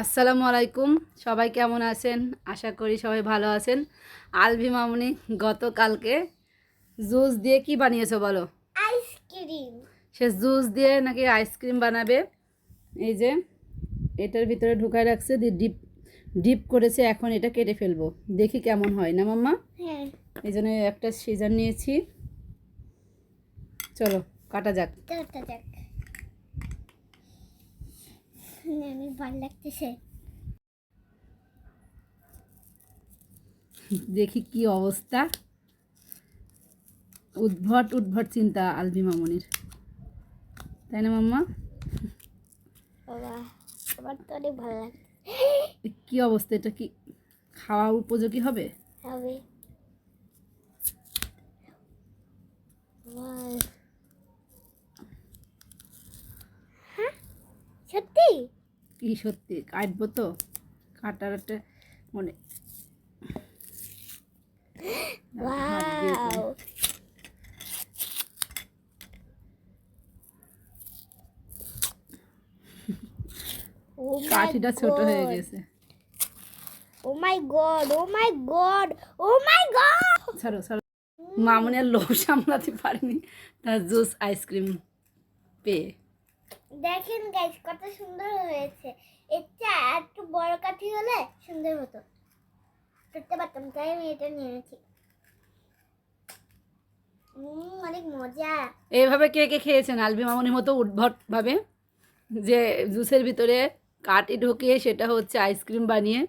আসসালামু আলাইকুম। সবাই কেমন আছেন? আশা করি সবাই ভালো আছেন। আলভি মামুনি গতকালকে জুস দিয়ে কি বানিয়েছো বলো? আইসক্রিম। সে জুস দিয়ে নাকি আইসক্রিম বানাবে। এই যে এটার ভিতরে ঢুকায় রাখছে দিয়ে ডিপ ডিপ করেছে এখন এটা কেটে ফেলব। দেখি কেমন হয় না মাম্মা? হ্যাঁ। এই জন্য একটা সিজার নিয়েছি। চলো কাটা যাক। তোরটা যাক। আমি ভালো লাগতেছে। দেখি কি অবস্থা। উদ্ভট উদ্ভট চিন্তা আলভি মামনির। তাই না মাম্মা? আমার তো অনেক ভালো লাগছে এ কি অবস্থা এটা কি খাওয়া উপযোগী হবে? হবে Wow. হ্যাঁ সত্যি কি সত্যি কাটবো তো? কাটার একটা মনে দিয়ে কাঠিটা ছোট হয়ে গেছে। ও my god oh my god oh my god ছাড়ো ছাড়ো। মামনি আর লোভ সামলাতে পারিনি। তার জুস আইসক্রিম পেয়ে। দেখেন গাইস কত সুন্দর হয়েছে। এটা একটু বড় কাঠি হলে সুন্দর হতো। করতে পারতাম তাই আমি এটা নিয়েছি অনেক মজা। এইভাবে কে কে খেয়েছেন? আলবি মামনির মতো উদ্ভটভাবে? যে জুসের ভিতরে কাটি ঢুকিয়ে সেটা হচ্ছে আইসক্রিম বানিয়ে।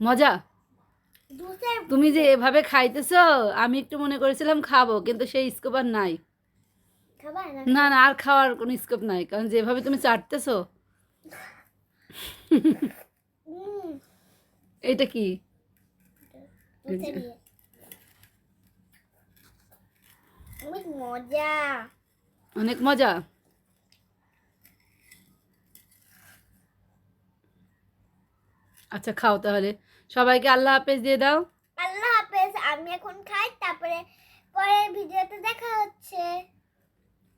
মজা? তুমি যে এভাবে খাইতেছো আমি একটু মনে করেছিলাম খাব কিন্তু সেই স্কোপ আর নাই। না না আর খাওয়ার কোনো স্কোপ নাই কারণ যেভাবে তুমি চাটতেছো। এটা কি। অনেক মজা। অনেক মজা? আচ্ছা খাও তাহলে। সবাইকে আল্লাহ হাফেজ দিয়ে দাও। আল্লাহ হাফেজ আমি এখন খাই তারপরে পরের ভিডিওতে দেখা হচ্ছে।